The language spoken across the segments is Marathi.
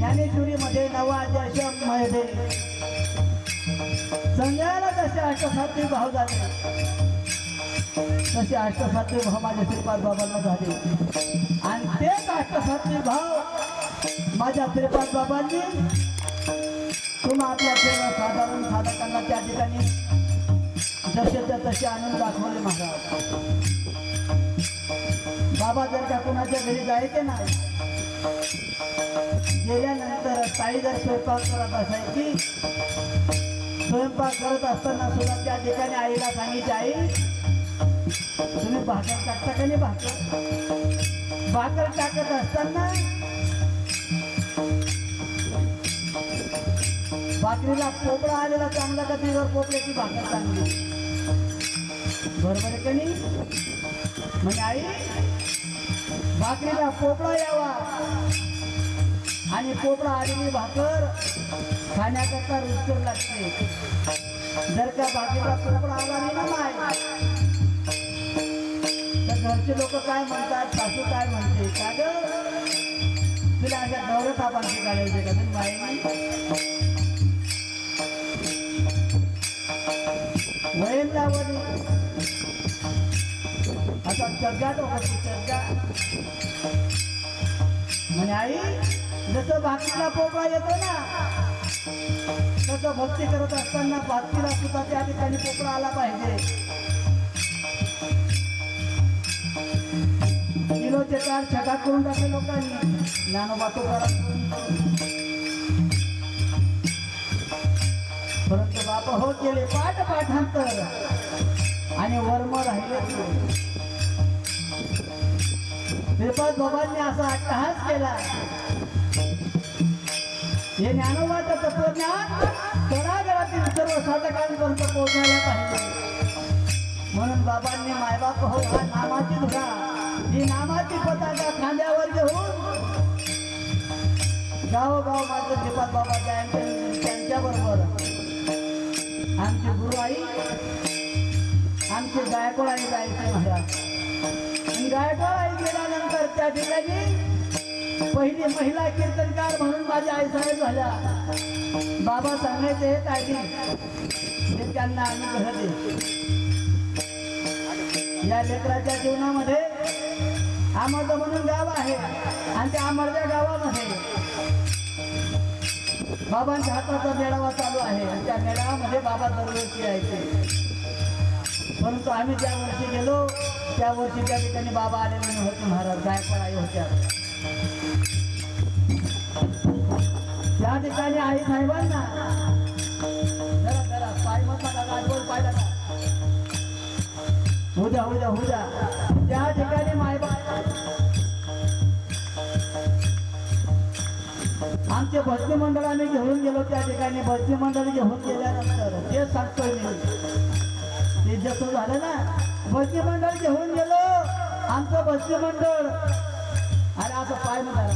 ज्ञानेश्वरीमध्ये नवाद्याशममध्ये संजयाला तसे अष्टसात्री भाव झाले. तसे अष्टसात्री भाव माझ्या श्रीपाद बाबांना झाले. आणि तेच अष्टसात्री भाव माझ्या श्रीपाद बाबांनी तुम्हा आपल्या सेवा साधारण साधकांना त्या ठिकाणी जसे त्या तसे आनंद दाखवले महाराज. बाबा जर का कुणाच्या घरी जायचे नाही गेल्यानंतर ताई जर स्वयंपाक करत असायची स्वयंपाक करत असताना सुद्धा त्या ठिकाणी आईला सांगितले आई तुम्ही भाकर टाकता का नाही भाकर? भाकर टाकत असताना भाकरीला पोपळा आलेला चांगला का तिवर पोपल्याची भाकर चांगली? बरोबर आहे का नाही? म्हणजे आई भाकरीला पोपळा यावा. आणि पोपळा आलेली भाकर खाण्याकरता रुचकर लागते. जर का भाकरीला पोपळा आला नाही ना माय तर घरचे लोक काय म्हणतात? सासू काय म्हणते? का ग तुला अशा दौरत आपण काढायचे का? तुम्ही बाई वयन चर्चा तो चर्चा म्हणे आई जसं भाकरीला पोपळा येतो ना तसं भक्ती करत असताना भाकरीला सुद्धा त्या ठिकाणी पोपळा आला पाहिजे किलोचे चार छटा करून टाकले लोकांनी ज्ञानोबा तुकाराम परंतु बाबा हो गेले पाठ पाठांतर आणि वर्म राहिले श्रीपाद बाबांनी असा अट्टहास केला. हे ज्ञानोबाचं तत्वज्ञान तळागाळातील सर्व साधकांपर्यंत पोहोचायला पाहिजे. म्हणून बाबांनी मायबाप हो हा नामाची धुरा. ही नामाची पताका खांद्यावर घेऊन गावोगाव माझं श्रीपाद बाबा त्यांच्याबरोबर आमचे गुरु आई आमचे गायकवाड आणि जायचे महाराज. गायकवाड गेल्यानंतर त्या ठिकाणी पहिली महिला कीर्तनकार म्हणून माझ्या आईसाहेब झाल्या. बाबा सांगायचे हे काय ते त्यांना अनुग्रह दे या लेकराच्या जीवनामध्ये आमर्द म्हणून गाव आहे आणि त्या आमर्द्या गावामध्ये बाबांच्या हाताचा मेळावा चालू आहे आणि त्या मेळाव्यामध्ये बाबा दरवर्षी यायचे. परंतु आम्ही ज्या वर्षी गेलो त्या वर्षी त्या ठिकाणी बाबा आले म्हणून होते महाराज गायकवाड आई होत्या. त्या ठिकाणी आई साहेबांना जरा जरा पाय मत नका पाय नका उद्या उद्या उद्या त्या ठिकाणी मायबा आमचे भस्ती मंडळाने घेऊन गेलो त्या ठिकाणी भस्ती मंडळ घेऊन गेल्यानंतर ते सांगतोय मी. हे जसं झालं ना भक्ती मंडळ घेऊन गेलो आमचं भक्ती मंडळ. अरे असं पाय म्हणा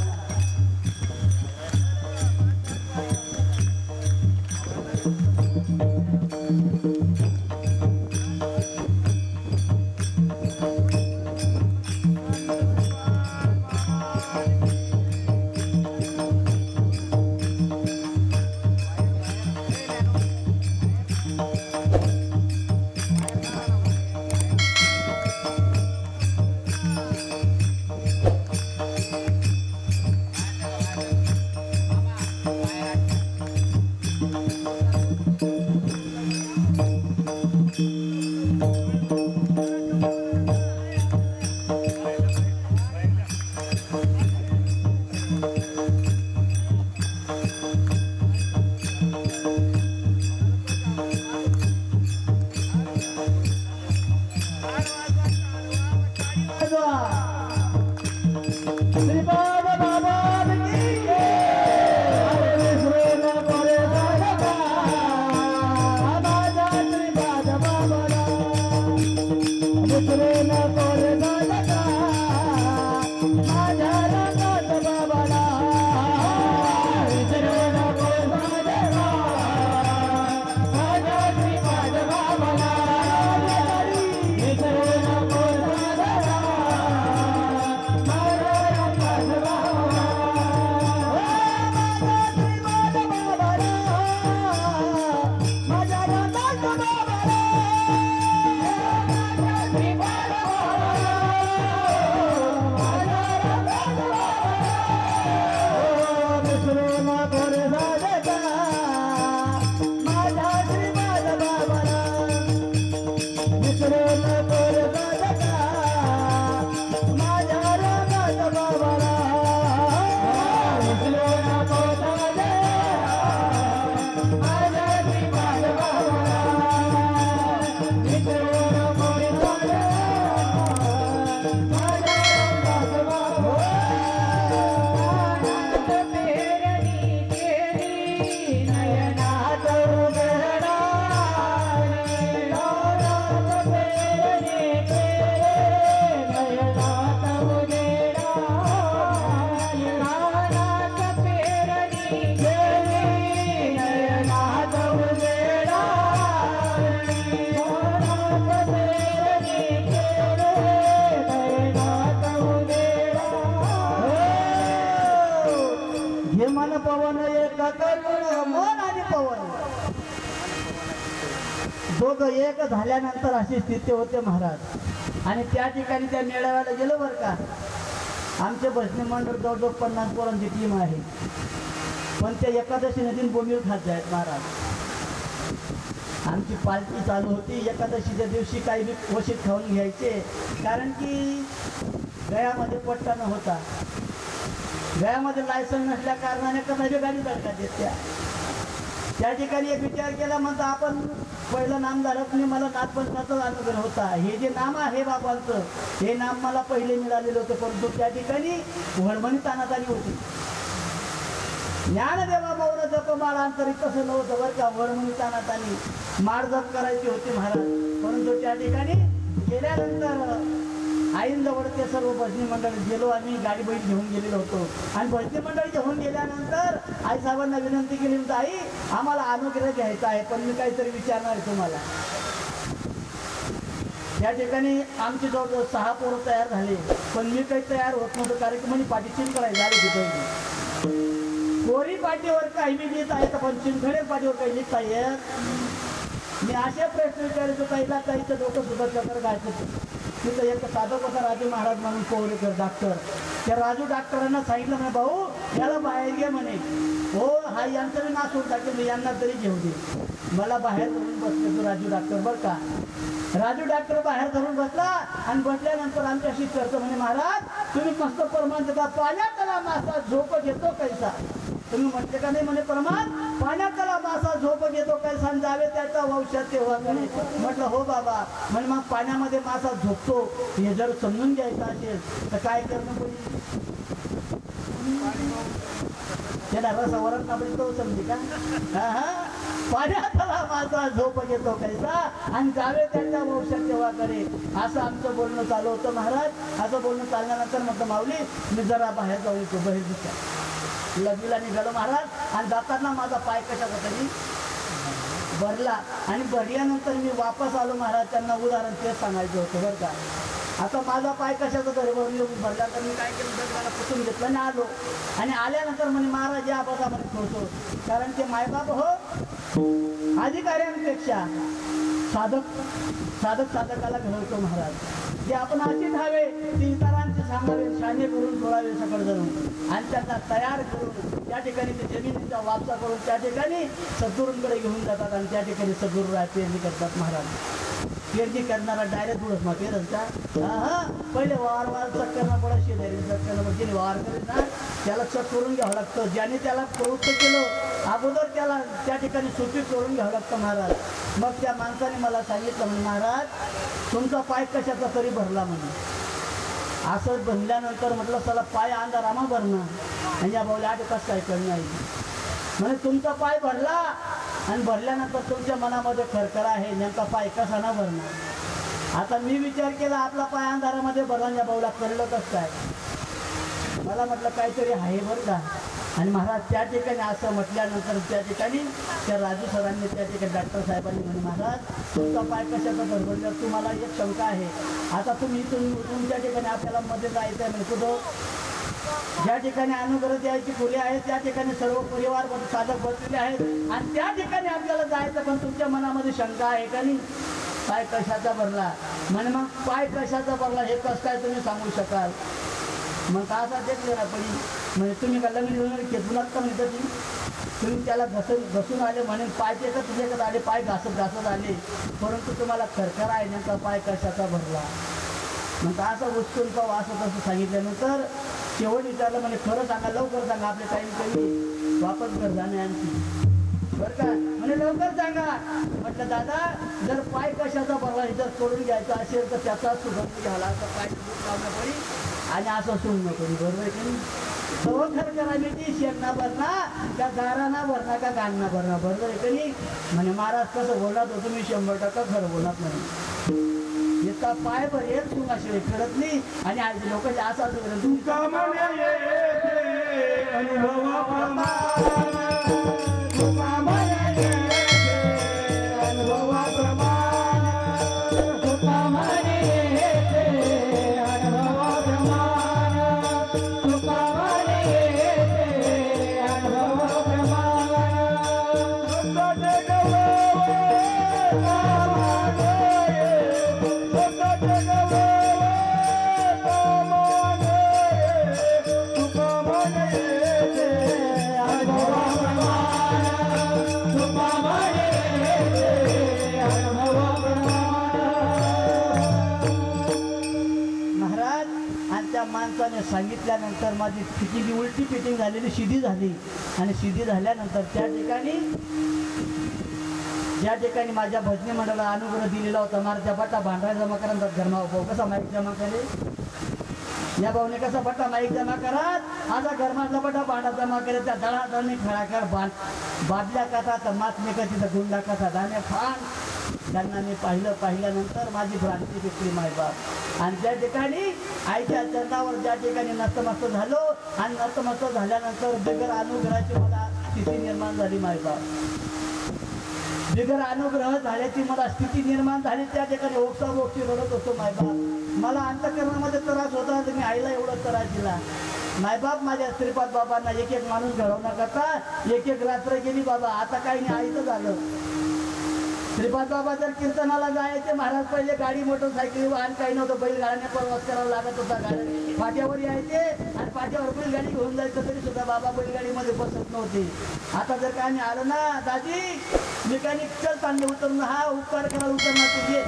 झाल्यानंतर अशी स्थिती होते महाराज. आणि त्या ठिकाणी त्या मेळाव्याला गेलो बरं का. आमचे भजनी मंडळ जवळजवळ पन्नास पोरांची टीम आहे. पण त्या एकादशी नदीन बोंबील खात आहेत महाराज. आमची पार्टी चालू होती. एकादशीच्या दिवशी काही बी वशीत खाऊन घ्यायचे. कारण की गळ्यामध्ये पट्टा न होता गयामध्ये लायसन नसल्या कारणाने कसा गाडी धडकात येत्या त्या ठिकाणी एक विचार केला म्हणता आपण पहिलं नाम धारकने मला नाथपंथाचा अनुग्रह होता. हे जे नाम आहे बाबांचं हे नाम मला पहिले मिळालेलं होतं परंतु त्या ठिकाणी वळमणी तानातानी होती. ज्ञानदेवा मौन जप माळांतरी तसं नव्हतं बरं का वळमणी तानातानी माळ जप करायची होती महाराज. परंतु त्या ठिकाणी गेल्यानंतर आईंजवळ ते सर्व भजनी मंडळ गेलो आम्ही गाडी बैल घेऊन गेलेलो होतो. आणि भजनी मंडळ घेऊन गेल्यानंतर आई साहेबांना विनंती केली होती आई आम्हाला अनुग्रह घ्यायचा आहे पण मी काहीतरी विचारणार आहे तुम्हाला. या ठिकाणी आमचे जवळजवळ सहा पोरं तयार झाले पण मी काही तयार होत नव्हतं कारण की म्हणजे पाठी चिंकळायला झाली होती कोरी पाठीवर काही मी लिहित आहे पण चिंखडे पाठीवर काही लिहित आहे मी असे प्रश्न विचारतो पहिला काहीचं डोकं सुद्धा चक्कर घायचं तिथं एक साधं होता राजू महाराज म्हणून पोहरेकर डॉक्टर त्या राजू डॉक्टरांना सांगितलं म्हणे भाऊ याला बाहेर घे म्हणे. हो हा यांचं ना सोडून टाकेल मी यांना तरी घेऊ दे. मला बाहेर धरून बसले तो राजू डॉक्टर बरं का? राजू डॉक्टर बाहेर धरून बसला आणि बसल्यानंतर आमच्याशी करतो म्हणे महाराज तुम्ही मस्त परमान देता पाण्यात त्याला मासा झोप घेतो कैसा? तुम्ही म्हटले का नाही म्हणे प्रमाण पाण्यातला मासा झोप घेतो काय आणि जावे त्याचा वंशात तेव्हा म्हटलं हो बाबा म्हणे मग पाण्यामध्ये मासा झोपतो हे जर समजून घ्यायचं असेल तर काय करणं पडेल त्याला रसावरण कापडी तो समजे का? हा, हा. पाण्यातला माझा झोप घेतो कैसा आणि जावे त्यांच्या वंशात तेव्हा करे. असं आमचं बोलणं चालू होतं महाराज. असं बोलणं चालल्यानंतर म्हटलं माऊली मी जरा बाहेर जाऊ येतो बहिर दिसा लगीला निघालो महाराज. आणि जाताना माझा पाय कशाचा तरी भरला. आणि भरल्यानंतर मी वापस आलो महाराज. त्यांना उदाहरण तेच सांगायचं होतं बरं का. आता माझा पाय कशाचा तरी भरले भरला तर मी काय केलं? तर मला पुसून घेतलं आणि आलो. आणि आल्यानंतर म्हणे महाराज या पदामध्ये ठेवतो. कारण ते मायबाप हो. अधिकाऱ्यांपेक्षा साधक साधक साधकाला घडवतो महाराज. जे आपण असे धावे ते इतरांचे सांगावे शाने करून सोडावे सकळ धरून आणि त्यांना तयार करून त्या ठिकाणी ते जमिनीचा वापसा करून त्या ठिकाणी सद्गुरूंकडे घेऊन जातात आणि त्या ठिकाणी सद्गुरू राहते करतात महाराज. पेरणी करणारा डायरेक्ट उडत मग पेरचा हा हा. पहिले वार वार चट करणं पडत शेजारी चट करणं पडत वार करेल ना त्याला चक करून घ्यावं लागतं. ज्याने त्याला प्रवृत्त केलं अगोदर त्याला त्या ठिकाणी सूचित करून घ्यावं लागतं महाराज. मग त्या माणसाने मला सांगितलं म्हणे महाराज तुमचा पाय कशाचा तरी भरला म्हणे. असं बनल्यानंतर म्हटलं चला पाय अंधारामा भरणं. आणि या भाऊला आठ कसं काय करणं आहे म्हणजे तुमचा पाय भरला आणि भरल्यानंतर तुमच्या मनामध्ये खरखर आहे नेमका पाय कसा ना भरणार? आता मी विचार केला आपला पाय अंधारामध्ये भरला भाऊला कळलं कसं काय? मला म्हटलं काहीतरी आहे बरं का. आणि महाराज त्या ठिकाणी असं म्हटल्यानंतर त्या ठिकाणी त्या राजू सरांनी त्या ठिकाणी डॉक्टर साहेबांनी म्हणे महाराज तुमचा पाय कशाचा गडबडल्यावर तुम्हाला एक शंका आहे. आता तुम्ही इथून तुमच्या ठिकाणी आपल्याला मध्ये जायचं आहे म्हणजे कुठं? ज्या ठिकाणी अनुग्रह द्यायची फुले आहेत त्या ठिकाणी सर्व परिवार साधक बसलेले आहेत. आणि त्या ठिकाणी आपल्याला जायचं पण तुमच्या मनामध्ये शंका आहे का नाही? पाय कशाचा भरला? म्हणे मग पाय कशाचा भरला? हे कसं काय तुम्ही सांगू शकाल? मग का असा देत ना म्हणजे तुम्ही का लग्न वगैरे खेचूनात का म्हणजे तुम्ही तुम्ही त्याला घसून घसून आले म्हणे. पाय ते का तुझ्याकडे आले पाय घासत घासत आले. परंतु तुम्हाला खरखर आहे नेमका पाय कशाचा भरला? मग का असं का वास होत असं सांगितल्यानंतर शेवट विचारलं म्हणजे खरं सांगा लवकर सांगा आपले टाईम कमी वापस घर जाणे आणखी. बरं का? म्हणजे लवकर सांगा. म्हटलं दादा जर पाय कशाचा भरला हे जर घ्यायचा असेल तर त्याचा सुगंध घ्याला तर पाय दूध पडी आणि असं सोडून नको बरोबर आहे की खर करा शेणना भरणा का गाराना भरणा का गाणना भरणा बरोबर आहे की नाही? म्हणे महाराज कसं बोलत होतो मी शंभर टक्का खरं बोलत नाही. इतका पाय भरेल तुमच्याशिवाय कळत नाही. आणि आज लोक असा तुका सांगितल्यानंतर माझी फिटिंग उलटी फिटिंग झालेली शिधी झाली. आणि शिधी झाल्यानंतर त्या ठिकाणी ज्या ठिकाणी माझ्या भजनी मंडळाला अनुग्रह दिलेला होता माझ्या बट्टा भांडरा जमा करा धर्मा भाऊ हो, कसा माईक जमा करे? या भाऊने कसा बट्टा माईक जमा करा? माझा घरमाचा बट्टा भांडा जमा करे त्या दळादळणी खेळाकर बांध बादल्या कथा तर मातमेका तिथं गुंडा कथा दाणे फान त्यांना मी पाहिलं पाहिल्यानंतर माझी भ्रांती भेटली मायबाप आणि त्या ठिकाणी आईच्या चरणावर ज्या ठिकाणी नतमस्त झालो आणि नतमस्त झाल्यानंतर बिगर अनुग्रहाची मला स्थिती निर्माण झाली मायबाप बिगर अनुग्रह झाल्याची मला स्थिती निर्माण झाली त्या ठिकाणी ओक्सा ओक्सी रडत होतो मायबाप मला अंतकरणामध्ये त्रास होता तर मी आईला एवढा त्रास दिला. मायबाप माझ्या श्रीपाद बाबांना एक एक माणूस घडवण्याकरता एक एक रात्र गेली बाबा आता काही नाही आईचं झालं. श्रीपाद बाबा जर कीर्तनाला जायचे महाराज पहिले गाडी मोटरसायकल वाहन काही नव्हतं. बैलगाड्याने प्रवास करावा लागत होता. गाड्या पाट्यावर यायचे आणि पाट्यावर बैलगाडी घेऊन जायचं तरी सुद्धा बाबा बैलगाडीमध्ये बसत नव्हते. आता जर काय आम्ही आलो ना दादी मेकॅनिक चल चांगले उतरून हा उपकार करा उतरणार तुझे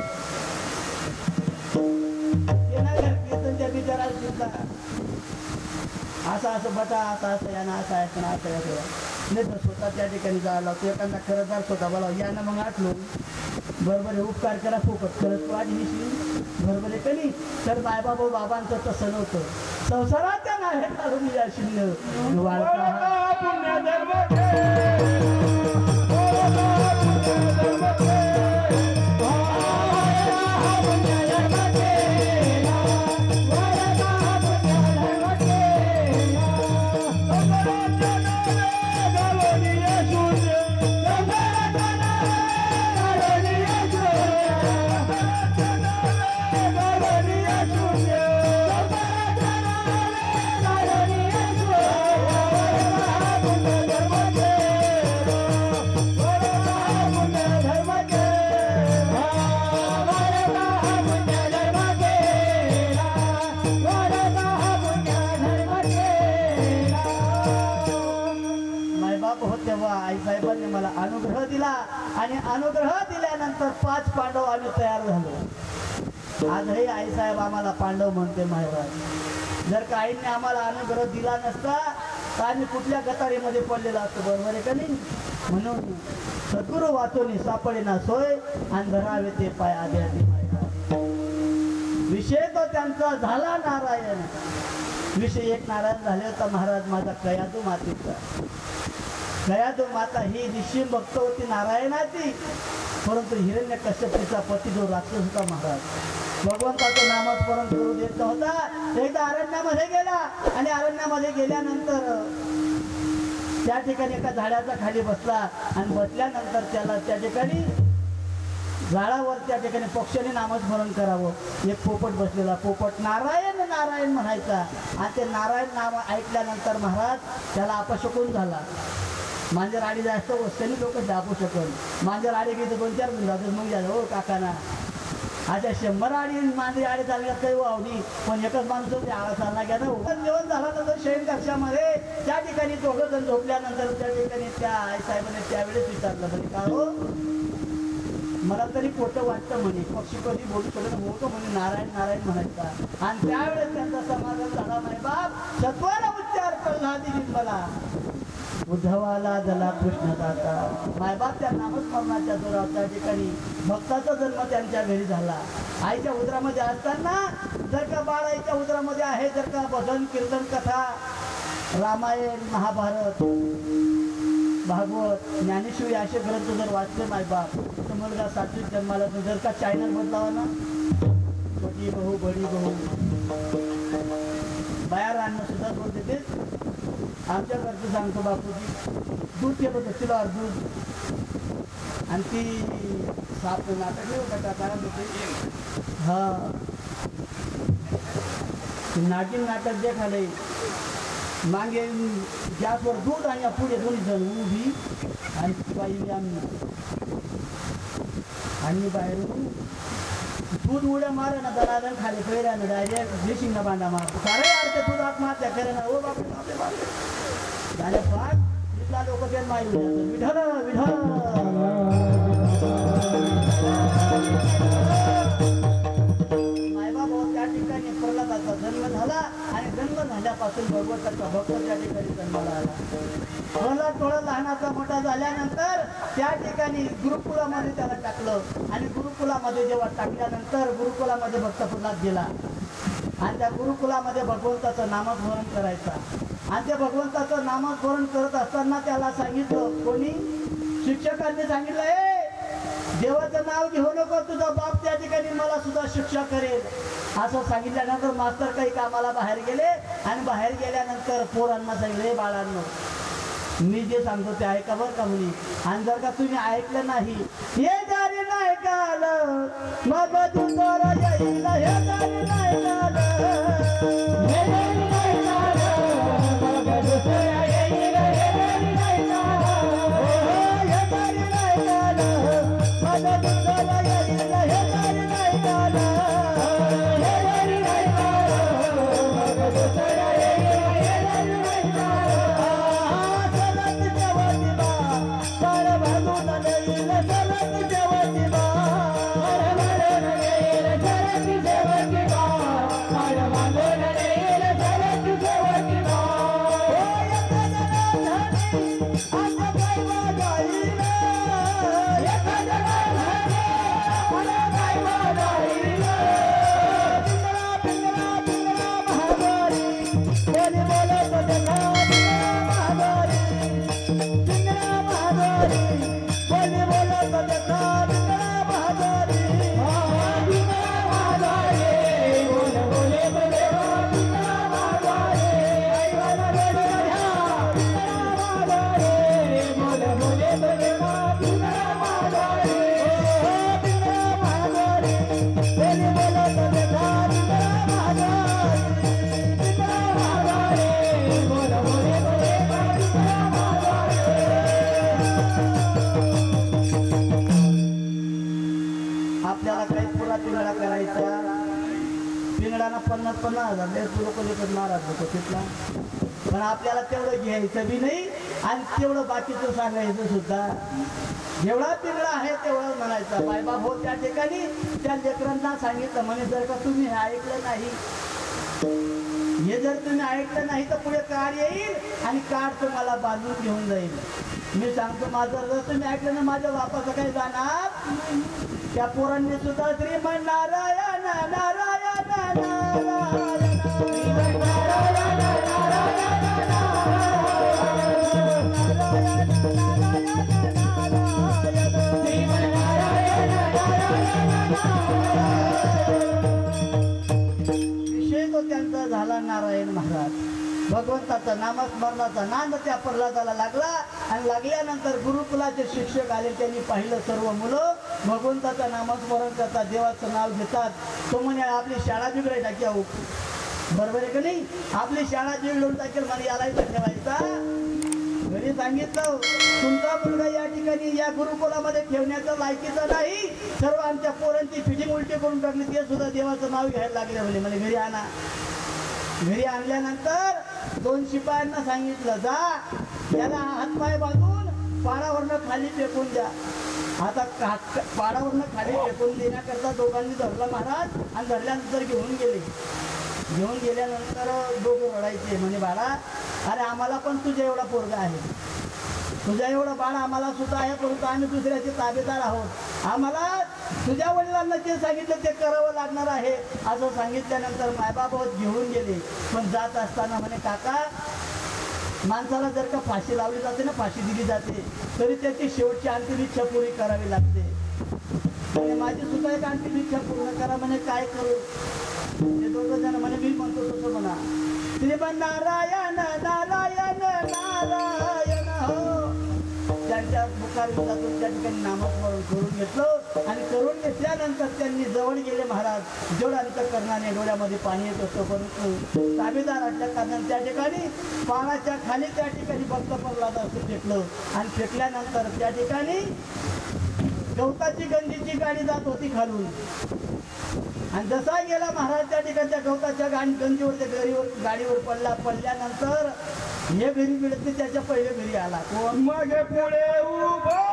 येणार कीर्तनच्या बिचाराला सुद्धा. असं असं बटा आता असं यानं असं आहे ना असं आहे नाही तर स्वतः त्या ठिकाणी जायला लागतो एखादा खरंदार स्वतः बोला यानं मग आठलो बरोबर हे उपकार करा फुकट. खरंच वाट आधी बरोबर आहे कधी तर बायबाबा बाबांचं तसं नव्हतं. संसाराच्या नाही काढून या शून्य तेव्हा आईसाहेबांनी मला अनुग्रह दिला आणि अनुग्रह दिल्यानंतर पाच पांडव आम्ही तयार झालो. आजही आईसाहेब आम्हाला पांडव म्हणते महाराज जर का आईने आम्हाला अनुग्रह दिला नसता तर आम्ही कुठल्या गतारीमध्ये पडलेला असतो बरोबर आहे का नाही? म्हणून सद्गुरू वाचोनी सापडे ना सोय आणि धरावे ते पाय आधी आधी विषय तो त्यांचा झाला नारायण. विषय एक नारायण झाले होता महाराज माझा कयादू मातीचा. कयादू माता ही निश्चिम भक्त होती नारायणाची. परंतु हिरण्य कश्यपीचा पती जो राक्षस होता महाराज. भगवंताचं नामस्मरण करू देत नव्हता एकदा अरण्यामध्ये गेला आणि अरण्यामध्ये गेल्यानंतर त्या ठिकाणी एका झाडाच्या खाली बसला आणि बसल्यानंतर त्याला त्या ठिकाणी झाडावर त्या ठिकाणी पक्षाने नामस्मरण करावं. एक पोपट बसलेला पोपट नारायण नारायण म्हणायचा. आणि ते नारायण नाम ऐकल्यानंतर महाराज त्याला अपशकून झाला. मांजर आडी जास्त वस्त्याने लोक दाबू शकत मांजर आडी घेतो दोन चार मिनिट जातो मग जायचं हो काकाना. अशा शंभर आडी मांजरी आडी चालण्यात काही वावली पण एकच माणूस होते आळा चालला गेला ना पण जेवण झाल्यानंतर शयन कक्षामध्ये त्या ठिकाणी दोघं जण झोपल्यानंतर त्या ठिकाणी त्या आई साहेबांनी त्यावेळेस विचारलं म्हणजे का हो? मला तरी खोटं वाटतं म्हणे पक्षी कधी बोलू शकत होतो म्हणे नारायण नारायण म्हणायचा. आणि त्यावेळेस त्यांचा समाधान झाला नाही बाप सत्वाला उच्चार प्रल्हादी मला. उद्धवाला जला कृष्ण दाता मायबाप त्या नामस्मरणाच्या जोरावर त्या ठिकाणी भक्ताचा जन्म त्यांच्या घरी झाला. आईच्या उदरामध्ये असताना जर का बाळ आईच्या उदरामध्ये आहे जर का भजन कीर्तन कथा रामायण महाभारत भागवत ज्ञानेश्वरी असे ग्रंथ जर वाचले मायबाप तर मुलगा सात्विक जन्माला जर का चॅनल बदलावा ना छोटी बहू बडी बहू. बाहेर आणणं सुद्धा बोलते देते आमच्या घरचं सांगतो बापूजी दूध केलं होतं तिला दूध आणि ती साप नाटक नाही होता काय होते हा. ते नाटक जे खाले मागे गॅसवर दूध आणि पुढे दोन्ही जण उभी आणि ती बाई आम्ही. आणि बाहेरून तू उड्या मारे ना दलालन खाली पैऱ्यानं डायरेक्ट ब्लिचिंग ना बांधा मारतो सारे अडते तू आत्महत्या करे ना. ओ बापरे बापरे बापरे. झाले पाच तिथला लोक ते मारी विठल विठल जन्म झाल्यापासून भगवंताचा भक्त त्या ठिकाणी जन्माला आला. थोडा थोडा लहानाचा मोठा झाल्यानंतर त्या ठिकाणी गुरुकुलामध्ये त्याला टाकलं. आणि गुरुकुलामध्ये जेव्हा टाकल्यानंतर गुरुकुलामध्ये भक्त प्रल्हाद गेला. आणि त्या गुरुकुलामध्ये भगवंताचं नामस्मरण करायचं. आणि त्या भगवंताचं नामस्मरण करत असताना त्याला सांगितलं कोणी? शिक्षकांनी सांगितलं ए देवाचं नाव घेऊ नको तुझा बाप त्या ठिकाणी मला सुद्धा शिक्षा करेल. असं सांगितल्यानंतर मास्तर काही कामाला बाहेर गेले आणि बाहेर गेल्यानंतर पोरांना सांगितले बाळांना बाळांनो मी जे सांगतो ते ऐका बरं का मुली आणि जर का तुम्ही ऐकलं नाही हे दारी नाही का आलं मग दुसरं येईल हे दारी नाही का पिंगळाला पन्नास पन्नास हजार. लय लोक लेखत नाराज होतो तिथला. पण आपल्याला तेवढं घ्यायचं बी नाही आणि तेवढं बाकीचं सांगायचं सुद्धा. जेवढा पिंगळा आहे तेवढं म्हणायचं. बायबाप हो त्या ठिकाणी त्या लेकरांना सांगितलं म्हणे जर का तुम्ही हे ऐकलं नाही हे जर तुम्ही ऐकलं नाही तर पुढे कार येईल आणि कार तुम्हाला बांधून घेऊन जाईल. मी सांगतो माझं जर तुम्ही ऐकलं ना माझ्या बापाचं काही जाणार? त्या पोरांनी सुद्धा श्रीमन नारायण नारायण नारायण नारायण महाराज. भगवंताचा नामस्मरणाचा नांद त्या प्रल्हादाला लागला आणि लागल्यानंतर गुरुकुलाचे शिक्षक आले. त्यांनी पाहिलं सर्व मुलं. भगवंताचं नामस्मरण करतात देवाचं नाव घेतात. तो म्हणे आपली शाळा बिघडाय टाकी अहो. बरोबर आहे का नाही? आपली शाळा बिघडून टाकेल म्हणे यालाही इथं ठेवायचा घरी सांगितलं तुमचा मुलगा या ठिकाणी या गुरुकुलामध्ये ठेवण्याचं लायकीचं नाही. सर्व आमच्या पोरांची फिटिंग उलटी करून टाकली. ते सुद्धा देवाचं नाव घ्यायला लागले म्हणे. म्हणजे घरी आणा. घरी आणल्यानंतर दोन शिपायांना सांगितलं जा त्याला हातपाय बांधून पाडावरनं खाली फेकून द्या. आता का- पाडावरनं खाली फेकून देण्याकरता दोघांनी धरलं महाराज आणि धरल्यानंतर घेऊन गेले. घेऊन गेल्यानंतर दोघं रडायचे म्हणे बाळा अरे आम्हाला पण तुझ्या एवढा पोरगा आहे. तुझ्या एवढं बाळ आम्हाला सुद्धा आहे परंतु आम्ही दुसऱ्याचे ताबेदार आहोत. आम्हाला तुझ्या वडिलांना जे सांगितलं ते करावं लागणार आहे. असं सांगितल्यानंतर मायबाबत घेऊन गेले. पण जात असताना म्हणे काका माणसाला जर का फाशी लावली जाते ना फाशी दिली जाते तरी त्याची शेवटची अंतिम इच्छा पुरी करावी लागते. आणि माझी सुद्धा एक अंतिम इच्छा पूर्ण करा म्हणे काय करू? ते दोघं जण म्हणे मी म्हणतो तसं म्हणा. श्रीमन नारायण नारायण नारायण त्यांच्या मुखार विलातून त्या ठिकाणी नामस्मरण करून घेतलं. आणि करून घेतल्यानंतर त्यांनी जवळ गेले महाराज. जड अंतकरणाने डोळ्यामध्ये पाणी येत असतं परंतु ताबेदार असल्या कारणाने त्या ठिकाणी पाण्याच्या खाली त्या ठिकाणी भक्त प्रल्हाद असं फेकलं. आणि फेकल्यानंतर त्या ठिकाणी गवताची गंजीची गाडी जात होती खालून. आणि जसा गेला महाराज त्या ठिकाणच्या गवताच्या गाडी गंजीवर त्या घरीवर गाडीवर पडला. पडल्यानंतर हे घरी मिळत नाही त्याच्या पहिले घरी आला. कोण मग पुढे उभा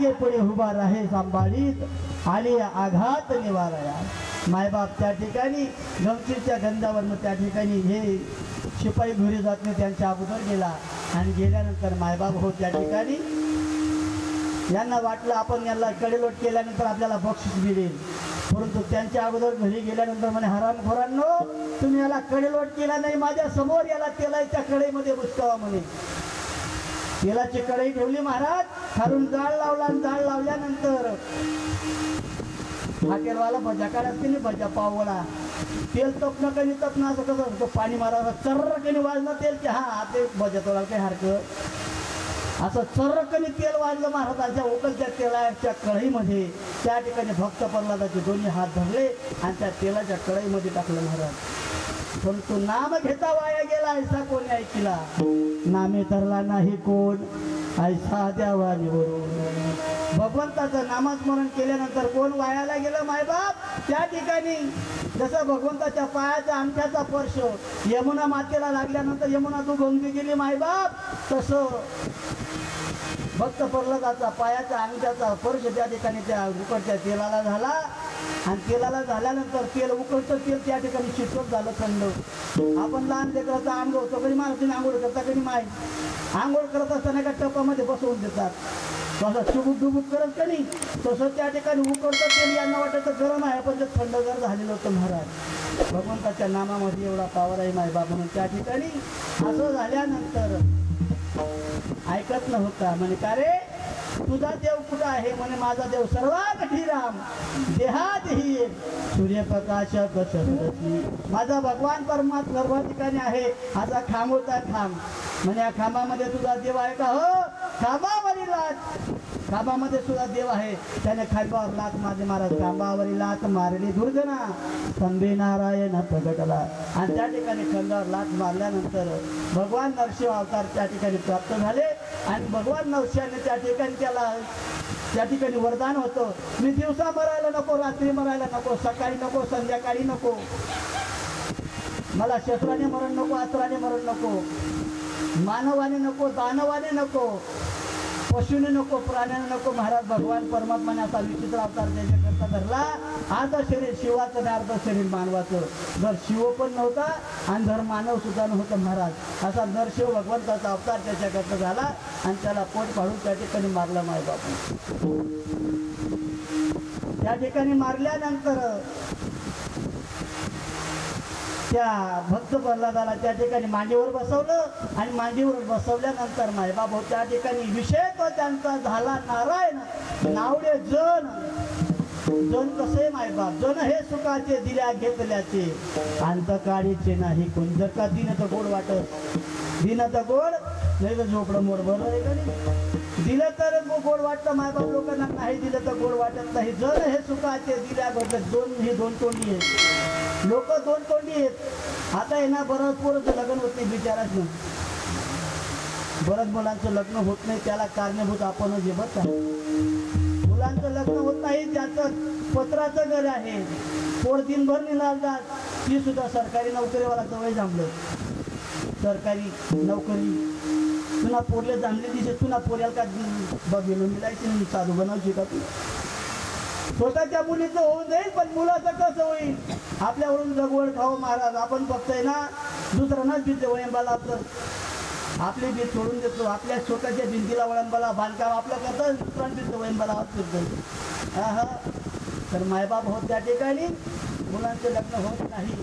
मागे पुढे उभा राहे सांभाळीत आली आघात निवाराया. मायबाप त्या ठिकाणी गमतीच्या गंधावरनं त्या ठिकाणी हे शिपाई घरी जात नाही त्यांच्या अगोदर गेला आणि गेल्यानंतर मायबाप हो त्या ठिकाणी. यांना वाटलं आपण यांना कडेलोट केल्यानंतर आपल्याला बक्षीस मिळेल. परंतु त्यांच्या अगोदर घरी गेल्यानंतर म्हणे हरामखोरांनो तुम्ही याला कडेलोट केला नाही माझ्यासमोर याला तेलाच्या कडेमध्ये बुसकावा म्हणे. तेलाची कढई ठेवली महाराज. खालून जाळ लावला आणि जाळ लावल्यानंतर हॉटेलवाला भजा काढत की नाही भजा पावळा तेल तपणं कधी तपणं असं कसं पाणी मारावं चर्र कधी वाजलं तेल की हा ते भजा तोडायला काही हरकत असं चर्रकनी तेल वाजलं महाराजांच्या उकलत्या तेलाच्या कढईमध्ये. त्या ठिकाणी भक्त प्रल्हादाचे दोन्ही हात धरले आणि त्या तेलाच्या कढईमध्ये टाकलं महाराज. परंतु नाम घेता वाया गेला ऐसा कोणी ऐकिला? नामे धरला नाही कोण? ऐसा द्यावा निवडून. भगवंताचं नामस्मरण केल्यानंतर कोण वायाला गेलं मायबाप त्या ठिकाणी जसं भगवंताच्या पायाचा अंगठ्याचा स्पर्श यमुना मातेला लागल्यानंतर यमुना तू गंगी गेली मायबाप तसं भक्त प्रल्हादाचा पायाचा अंगठ्याचा स्पर्श त्या ठिकाणी त्या उकडच्या तेलाला झाला. आणि तेलाला झाल्यानंतर तेल उकडचं तेल त्या ठिकाणी शिटवत झालं थंड. आपण लहान लेकराचा आंघोळ होतो कधी माणसाने आंघोळ करता कधी माय आंघोळ करत असताना एका टपामध्ये बसवून देतात. तसं चुबूक डुबूक करत का नाही तसं त्या ठिकाणी उकडतं तेल यांना वाटायचं गरम आहे पण ते जर झालेलं होतं महाराज. भगवंताच्या नामामध्ये एवढा पावर आहे मायबा म्हणून त्या ठिकाणी असं झाल्यानंतर ऐकत नव्हता. म्हणे का रे? तुझा देव कुठं आहे? म्हणे माझा देव सर्वात राम देहात ही सूर्यप्रकाश कसरती माझा भगवान परमात्मा सर्व ठिकाणी आहे असा खांब होता खांब. म्हणे या खांबामध्ये तुझा देव आहे का हो? खांबावरील लाट. खांबामध्ये सुद्धा देव आहे. त्याने खांबावर लात माझे महाराज. खांबावरील लात मारली दुर्जना. स्तंभे नारायण प्रगटला आणि त्या ठिकाणी खांबावर लात मारल्यानंतर भगवान नरसिंह अवतार त्या ठिकाणी प्राप्त झाले. आणि भगवान नरसिंहाने त्या ठिकाणी त्याला त्या ठिकाणी वरदान होतं. मी दिवसा मरायला नको रात्री मरायला नको सकाळी नको संध्याकाळी नको. मला शस्त्राने मरण नको अस्त्राने मरण नको. मानवाने नको दानवाने नको पशुने नको प्राण्याने नको. महाराज भगवान परमात्माने असा विचित्र अवतार त्याच्याकरता धरला अर्ध शरीर शिवाचं आणि अर्ध शरीर मानवाचं. जर शिव पण नव्हता आणि जर मानव सुद्धा नव्हतं महाराज असा नरशिव भगवंताचा अवतार त्याच्याकरता झाला आणि त्याला पोट पाडून त्या ठिकाणी मारला माय बापू त्या ठिकाणी मारल्यानंतर त्या भक्त प्रल्हादाला त्या ठिकाणी मांडीवर बसवलं आणि मांडीवर बसवल्यानंतर माय बाबा त्या ठिकाणी विषय तो त्यांचा झाला नारायण नावडे जन. जन कसे मायबाप? जन हे सुखाचे दिल्या घेतल्याचे. अंतकाळीचे नाही कोण जर का दिन तर गोड वाटत. दिन तर गोड. नाही तर झोपडं मोड बरोबर आहे का नाही दिलं तर गोड वाटतं मायबाप लोकांना नाही दिलं तर गोड वाटत नाही. जर हे सुखाचे दिल्या दोन ही दोन तोंडी आहेत. लोक दोन तोंडी आहेत. आता आहे ना बरंच पोराचं लग्न होत नाही बिचाराच. बरंच मुलांचं लग्न होत नाही त्याला कारणीभूत आपणच हे बघता मुलांचं लग्न होत नाही त्याचं पत्राचं घर आहे. पोर दिनभर निघालतात ती सुद्धा सरकारी नोकरीवाला जवळ जमलं सरकारी नोकरी. तुला पोरले जाणले दिसे तुला पोऱ्याला का बघेलो? मिळायची नाही साधू बनवशी का तू? स्वतःच्या मुलीचं होऊन जाईल पण मुलाचं कसं होईल? आपल्यावरून जगवड खाऊ महाराज. आपण बघतोय ना दुसऱ्यांनाच भीत वळंबाला आपलं. आपली भीत सोडून देतो. आपल्या स्वतःच्या भिंतीला वळंबाला बांधकाम आपलं करतं दुसऱ्या भीत वळंबाला वाचत हा हा तर मायबाप होत त्या ठिकाणी मुलांचे लग्न होत नाही.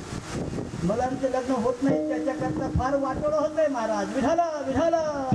मुलांचे लग्न होत नाही त्याच्याकरता फार वाटोळं होत नाही महाराज. विठाला विठाला